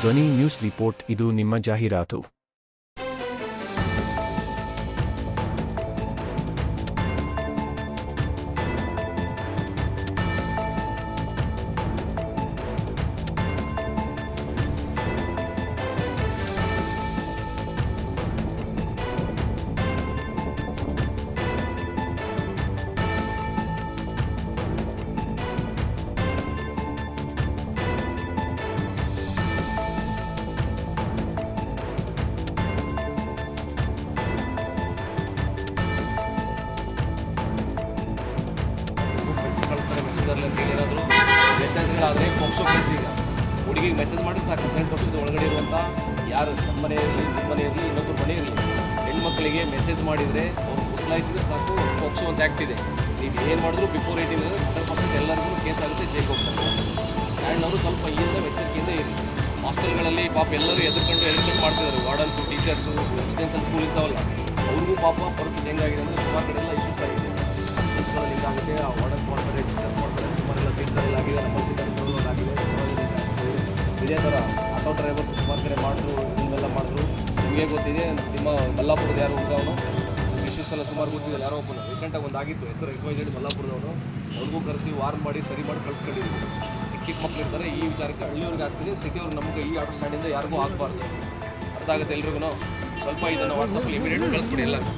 ಧ್ವನಿ news report ಇದು ನಿಮ್ಮ ಜಾಹೀರಾತು. ಕಳಿಸ್ತಾರೆ ಮೆಸೇಜಲ್ಲಿ ಅಂತ ಹೇಳಿ ಏನಾದರೂ ವ್ಯತ್ಯಾಸಗಳಾದರೆ ಪೋಕ್ಸೋ ಕೇಸ್ ಈಗ. ಹುಡುಗಿಗೆ ಮೆಸೇಜ್ ಮಾಡಿ ಸಾಕು ಹದಿನೆಂಟು ವರ್ಷದ ಒಳಗಡೆ ಇರುವಂಥ ಯಾರು? ನಮ್ಮ ಮನೆ ಇರಲಿ ನಿಮ್ಮ ಮನೆ ಇರಲಿ ಇನ್ನೊಬ್ಬರ ಮನೆ ಇರಲಿ. ಹೆಣ್ಮಕ್ಳಿಗೆ ಮೆಸೇಜ್ ಮಾಡಿದರೆ ಅವ್ರು ಸಾಕು, ಪೋಕ್ಸೋ ಅಂತ ಆ್ಯಕ್ಟ್ ಇದೆ. ನೀವು ಏನು ಮಾಡಿದ್ರು ಬಿಫೋರ್ ಏಯ್ಟೀನ್ ಹಂಡ್ರೆಡ್ ಪರ್ಸೆಂಟ್ ಎಲ್ಲರಿಗೂ ಕೇಸ್ ಆಗುತ್ತೆ, ಜೈಲ್ಗೆ ಹೋಗ್ತಾರೆ. ಆ್ಯಂಡ್ ಅವರು ಸ್ವಲ್ಪ ಈಯಿಂದ ಎಚ್ಚರಿಕೆಯಿಂದ ಇರಲಿ ಹಾಸ್ಟೆಲ್ಗಳಲ್ಲಿ ಪಾಪ ಎಲ್ಲರೂ ಎದುರ್ಕೊಂಡು ಎದುರ್ಕೊಂಡು ಮಾಡ್ತಿದ್ದಾರೆ ವಾರ್ಡನ್ಸು ಟೀಚರ್ಸು ರೆಸಿಡೆನ್ಷಿಯಲ್ ಸ್ಕೂಲ್ ಇರ್ತಾವಲ್ಲ, ಅವ್ರಿಗೂ ಪಾಪ ಪರಿಸ್ಥಿತಿ ಹೆಂಗಾಗಿದೆ ಅಂದರೆ ಸುಮಾರು ಕಡೆ ಎಲ್ಲ ಇಶ್ಯೂಸ್ ಆಗಿದೆ. ಇದೇ ಥರ ಆಟೋ ಡ್ರೈವರ್ ಸುಮಾರು ಕಡೆ ಮಾಡಿದ್ರು ಇವೆಲ್ಲ ಮಾಡಿದ್ರು ನಿಮಗೆ ಗೊತ್ತಿದೆ, ನಿಮ್ಮ ಮಲ್ಲಾಪುರದ ಯಾರು ಹುಡುಗ ಅವನು? ಎಲ್ಲ ಸುಮಾರು ಗೊತ್ತಿದೆ, ಯಾರೋ ಒಬ್ಬನು. ರೀಸೆಂಟಾಗಿ ಒಂದು ಆಗಿತ್ತು, ಹೆಸರು ಎಕ್ಸ್ ವೈ ಜೆಡ್ ಮಲ್ಲಾಪುರದವನು. ಅವ್ರಿಗೂ ಕರೆಸಿ ವಾರ್ನ್ ಮಾಡಿ, ಸರಿ ಮಾಡಿ ಕಳ್ಸ್ಕೊಂಡಿದ್ದೀವಿ ಚಿಕ್ಕ ಚಿಕ್ಕ ಮಕ್ಳು ಇರ್ತಾರೆ ಈ ವಿಚಾರಕ್ಕೆ ಹಳ್ಳಿಯವ್ರಿಗೆ ಆಗ್ತಿದೆ ಸಿಟಿಯವ್ರು ನಮಗೆ ಈ ಆಟೋ ಸ್ಟ್ಯಾಂಡಿಂದ ಯಾರಿಗೂ ಆಗಬಾರ್ದು. ಅರ್ಥ ಆಗುತ್ತೆ ಎಲ್ರಿಗೂ ಸ್ವಲ್ಪ ಇದನ್ನು ವಾಟ್ಸಪ್ಪಲ್ಲಿ ಇಮಿಡಿಯೇಟ್ ಕಳಿಸ್ಬಿಡಿ ಎಲ್ಲರಿಗೂ.